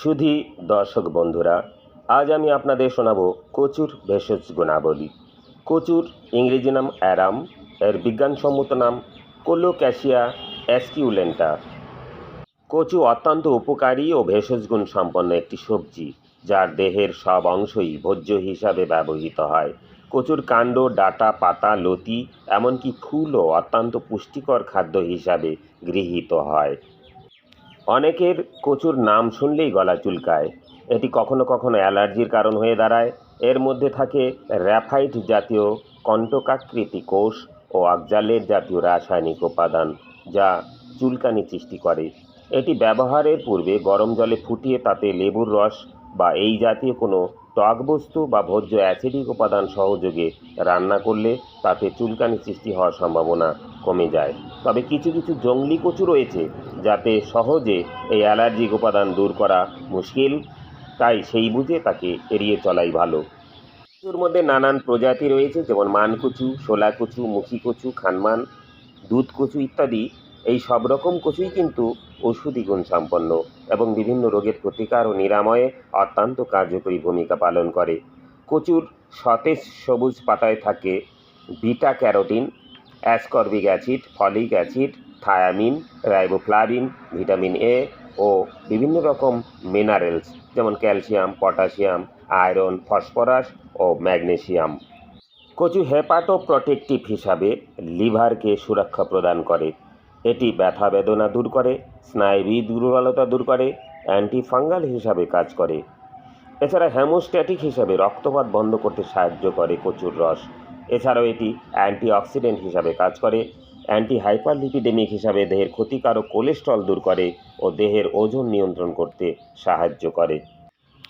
সুধী দর্শক বন্ধুরা, আজ আমি আপনাদের শোনাবো কচুর ভেষজ গুণাবলী। কচুর ইংরেজি নাম অ্যারাম, এর বিজ্ঞানসম্মত নাম কোলোক্যাশিয়া অ্যাসকিউলেন্টা কচু অত্যন্ত উপকারী ও ভেষজ গুণ সম্পন্ন একটি সবজি, যার দেহের সব অংশই ভোজ্য হিসাবে ব্যবহৃত হয়। কচুর কাণ্ড, ডাঁটা, পাতা, লতি, এমনকি ফুলও অত্যন্ত পুষ্টিকর খাদ্য হিসাবে গৃহীত হয়। অনেকের কচুর নাম শুনলেই গলা চুলকায়। এটি কখনো কখনো অ্যালার্জির কারণ হয়ে দাঁড়ায়। এর মধ্যে থাকে র্যাফাইট জাতীয় কণ্টকাকৃতি কোষ ও আকজালের জাতীয় রাসায়নিক উপাদান, যা চুলকানি সৃষ্টি করে। এটি ব্যবহারের পূর্বে গরম জলে ফুটিয়ে তাতে লেবুর রস বা এই জাতীয় কোনো টক বস্তু বা ভোজ্য অ্যাসিডিক উপাদান সহযোগে রান্না করলে তাতে চুলকানি সৃষ্টি হওয়ার সম্ভাবনা কমে যায়। তবে কিছু কিছু জংলি কচু রয়েছে যাতে সহজে এই অ্যালার্জিক উপাদান দূর করা মুশকিল, তাই সেই বুঝে তাকে এড়িয়ে চলাই ভালো। কচুর মধ্যে নানান প্রজাতি রয়েছে, যেমন মানকচু শোলা কচু মুখী কচু খানমান দুধ কচু ইত্যাদি। এই সব রকম কচুই কিন্তু ওষুধি গুণ সম্পন্ন এবং বিভিন্ন রোগের প্রতিকার ও নিরাময়ে অত্যন্ত কার্যকরী ভূমিকা পালন করে। কচুর সতেজ সবুজ পাতায় থাকে beta carotene, ascorbic acid, folic acid, thiamine, riboflavin, vitamin A ও বিভিন্ন রকম মিনারেলস যেমন ক্যালসিয়াম, পটাশিয়াম, আয়রন, ফসফরাস ও ম্যাগনেশিয়াম কচু হেপাটো প্রোটেকটিভ হিসাবে লিভারকে সুরক্ষা প্রদান করে। এটি ব্যথা বেদনা দূর করে স্নায়বিক দুর্বলতা দূর করে, অ্যান্টিফাঙ্গাল হিসাবে কাজ করে। এছাড়া হ্যামোস্ট্যাটিক হিসাবে রক্তপাত বন্ধ করতে সাহায্য করে কচুর রস। এছাড়াও এটি অ্যান্টিঅক্সিডেন্ট হিসাবে কাজ করে অ্যান্টি হাইপারলিপিডেমিক হিসাবে দেহের ক্ষতিকারক কোলেস্ট্রল দূর করে ও দেহের ওজন নিয়ন্ত্রণ করতে সাহায্য করে।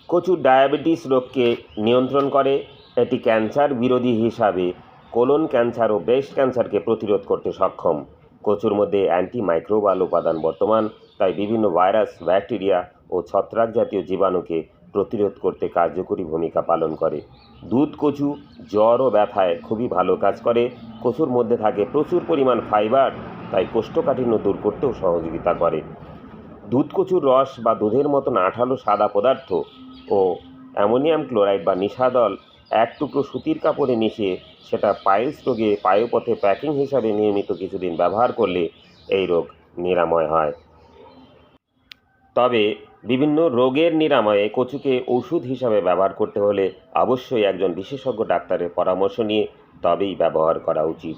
কচুর ডায়াবেটিস রোগকে নিয়ন্ত্রণ করে, এটি ক্যান্সার বিরোধী হিসাবে কোলন ক্যান্সার ও ব্রেস্ট ক্যান্সারকে প্রতিরোধ করতে সক্ষম। কচুর মধ্যে অ্যান্টিমাইক্রোবাল উপাদান বর্তমান, তাই বিভিন্ন ভাইরাস, ব্যাকটেরিয়া ও ছত্রাক জাতীয় জীবাণুকে প্রতিরোধ করতে কার্যকরী ভূমিকা পালন করে। দুধ, কচু, জ্বর ও ব্যথায় খুবই ভালো কাজ করে। কচুর মধ্যে থাকে প্রচুর পরিমাণ ফাইবার, তাই কোষ্ঠকাঠিন্য দূর করতেও সহযোগিতা করে। দুধ, কচুর রস বা দুধের মতন আঠালো সাদা পদার্থ ও অ্যামোনিয়াম ক্লোরাইড বা নিশাদল এক টুকরো সুতির কাপড়ে মিশিয়ে সেটা পাইলস রোগে পায়ুপথে প্যাকিং হিসাবে নিয়মিত কিছুদিন ব্যবহার করলে এই রোগ নিরাময় হয়। তবে বিভিন্ন রোগের নিরাময়ে কচুকে ওষুধ হিসাবে ব্যবহার করতে হলে অবশ্যই একজন বিশেষজ্ঞ ডাক্তারের পরামর্শ নিয়ে তবেই ব্যবহার করা উচিত।